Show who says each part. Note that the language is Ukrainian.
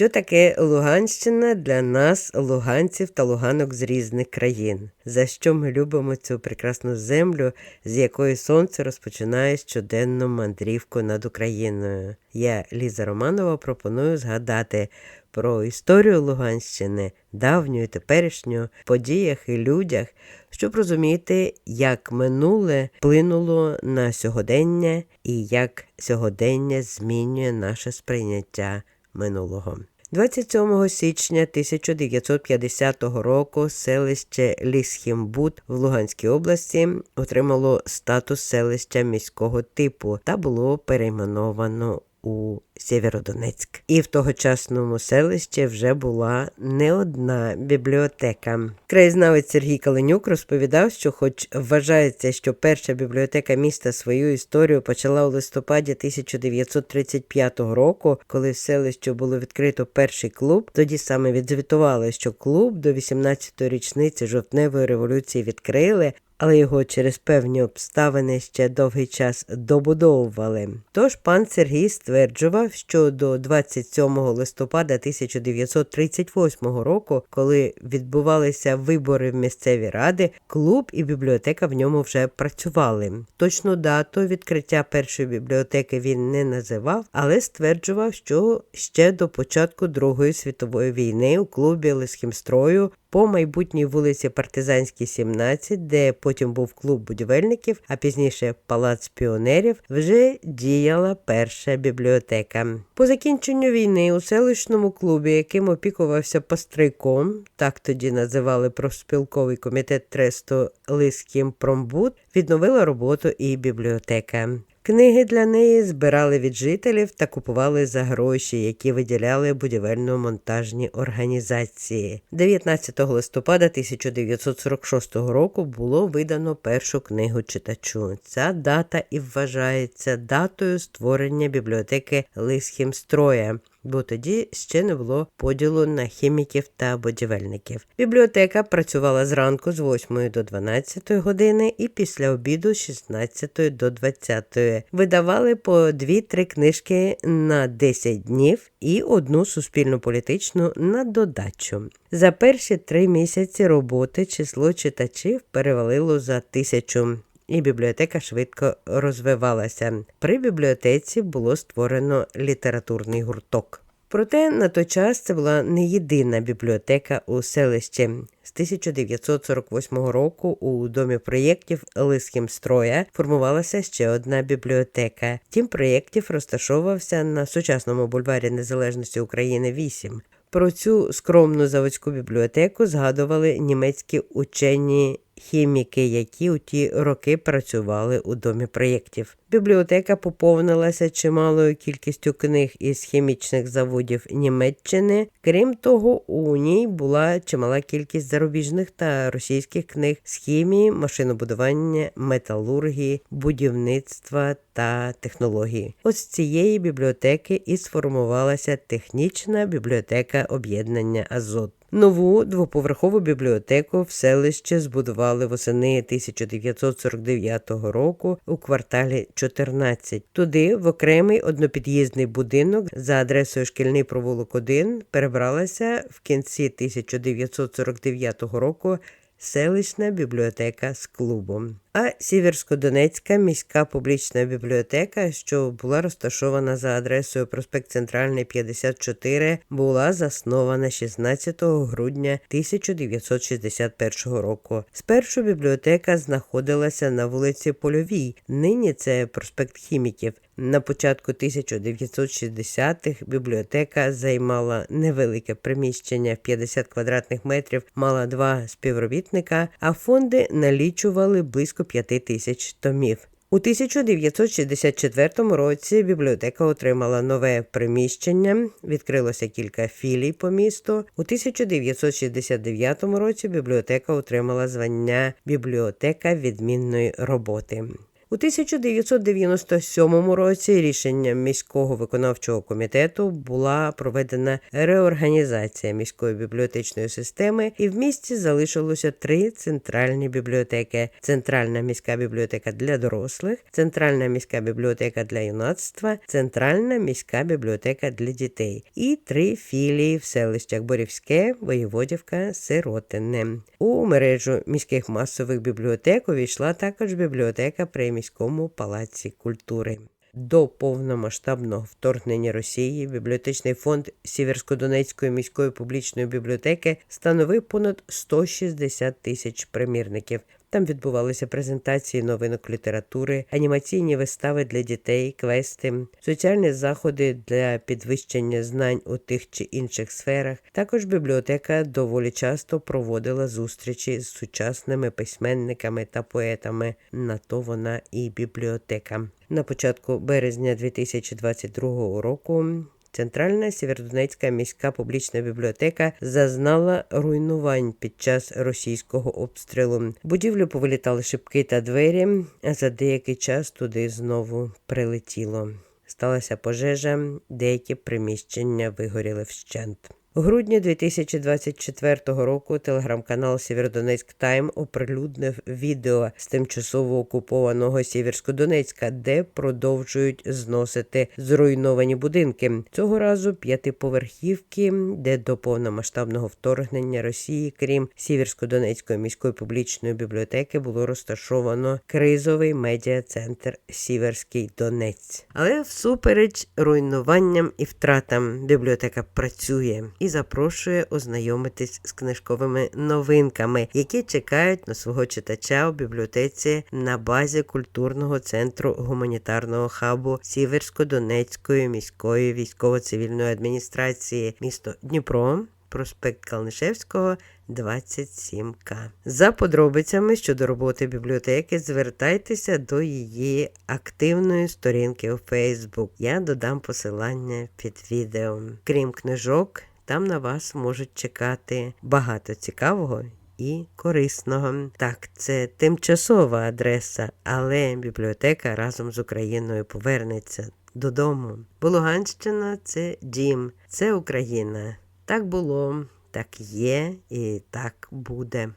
Speaker 1: Що таке Луганщина для нас, луганців та луганок з різних країн? За що ми любимо цю прекрасну землю, з якої сонце розпочинає щоденну мандрівку над Україною? Я, Ліза Романова, пропоную згадати про історію Луганщини, давню і теперішню, подіях і людях, щоб розуміти, як минуле вплинуло на сьогодення і як сьогодення змінює наше сприйняття минулого. 27 січня 1950 року селище Лісхімбут в Луганській області отримало статус селища міського типу та було перейменовано у Сєвєродонецьк. І в тогочасному селищі вже була не одна бібліотека. Краєзнавець Сергій Каленюк розповідав, що, хоч вважається, що перша бібліотека міста свою історію почала у листопаді 1935 року, коли в селищі було відкрито перший клуб, тоді саме відзвітували, що клуб до 18-ї річниці жовтневої революції відкрили, але його через певні обставини ще довгий час добудовували. Тож пан Сергій стверджував, що до 27 листопада 1938 року, коли відбувалися вибори в місцеві ради, клуб і бібліотека в ньому вже працювали. Точну дату відкриття першої бібліотеки він не називав, але стверджував, що ще до початку Другої світової війни у клубі Лисхімстрою по майбутній вулиці Партизанській, 17, де потім був клуб будівельників, а пізніше палац піонерів, вже діяла перша бібліотека. По закінченню війни у селищному клубі, яким опікувався пострийком, так тоді називали профспілковий комітет тресту Лискім Промбуд, відновила роботу і бібліотека. Книги для неї збирали від жителів та купували за гроші, які виділяли будівельно-монтажні організації. 19 листопада 1946 року було видано першу книгу читачу. Ця дата і вважається датою створення бібліотеки Лисхімстроя бо тоді ще не було поділу на хіміків та будівельників. Бібліотека працювала зранку з 8 до 12 години і після обіду з 16 до 20. Видавали по 2-3 книжки на 10 днів і одну суспільну політичну на додачу. За перші три місяці роботи число читачів перевалило за тисячу і бібліотека швидко розвивалася. При бібліотеці було створено літературний гурток. Проте на той час це була не єдина бібліотека у селищі. З 1948 року у домі проєктів Лисхімстроя формувалася ще одна бібліотека. Тім проєктів розташовувався на сучасному бульварі Незалежності України 8. Про цю скромну заводську бібліотеку згадували німецькі учені хіміки, які у ті роки працювали у домі проєктів. Бібліотека поповнилася чималою кількістю книг із хімічних заводів Німеччини. Крім того, у ній була чимала кількість зарубіжних та російських книг з хімії, машинобудування, металургії, будівництва та технології. Ось з цієї бібліотеки і сформувалася технічна бібліотека об'єднання Азот. Нову двоповерхову бібліотеку в селищі збудували восени 1949 року у кварталі 14. Туди в окремий однопід'їздний будинок за адресою Шкільний провулок 1 перебралася в кінці 1949 року селищна бібліотека з клубом. А Сіверсько-Донецька міська публічна бібліотека, що була розташована за адресою проспект Центральний 54, була заснована 16 грудня 1961 року. Спершу бібліотека знаходилася на вулиці Польовій. Нині це проспект Хіміків. На початку 1960-х бібліотека займала невелике приміщення в 50 квадратних метрів, мала два співробітника, а фонди налічували близько 5 тисяч томів. У 1964 році бібліотека отримала нове приміщення, відкрилося кілька філій по місту. У 1969 році бібліотека отримала звання бібліотека відмінної роботи. У 1997 році рішенням міського виконавчого комітету була проведена реорганізація міської бібліотечної системи, і в місті залишилося три центральні бібліотеки: Центральна міська бібліотека для дорослих, Центральна міська бібліотека для юнацтва, Центральна міська бібліотека для дітей і три філії в селищах Борівське, Воєводівка, Сиротине. У мережу міських масових бібліотек увійшла також бібліотека при міському палаці культури. До повномасштабного вторгнення Росії бібліотечний фонд Сіверсько-Донецької міської публічної бібліотеки становив понад 160 тисяч примірників. Там відбувалися презентації новинок літератури, анімаційні вистави для дітей, квести, соціальні заходи для підвищення знань у тих чи інших сферах. Також бібліотека доволі часто проводила зустрічі з сучасними письменниками та поетами. На то вона і бібліотека. На початку березня 2022 року Центральна Сєвєродонецька міська публічна бібліотека зазнала руйнувань під час російського обстрілу. Будівлю повилітали шибки та двері, а за деякий час туди знову прилетіло. Сталася пожежа, деякі приміщення вигоріли вщент. Грудні 2024 року телеграм-канал Сєвєродонецьк Тайм оприлюднив відео з тимчасово окупованого Сєвєрсько-Донецька, де продовжують зносити зруйновані будинки. Цього разу п'ятиповерхівки, де до повномасштабного вторгнення Росії, крім Сіверсько-Донецької міської публічної бібліотеки, було розташовано кризовий медіа-центр Сіверський Донець. Але всупереч руйнуванням і втратам бібліотека працює і запрошує ознайомитись з книжковими новинками, які чекають на свого читача у бібліотеці на базі культурного центру гуманітарного хабу Сіверсько-Донецької міської військово-цивільної адміністрації, місто Дніпро. Проспект Калнишевського, 27К. За подробицями щодо роботи бібліотеки, звертайтеся до її активної сторінки у Facebook. Я додам посилання під відео. Крім книжок, там на вас можуть чекати багато цікавого. І корисного. Так, це тимчасова адреса, але бібліотека разом з Україною повернеться додому. Бо Луганщина це дім, це Україна. Так було, так є і так буде.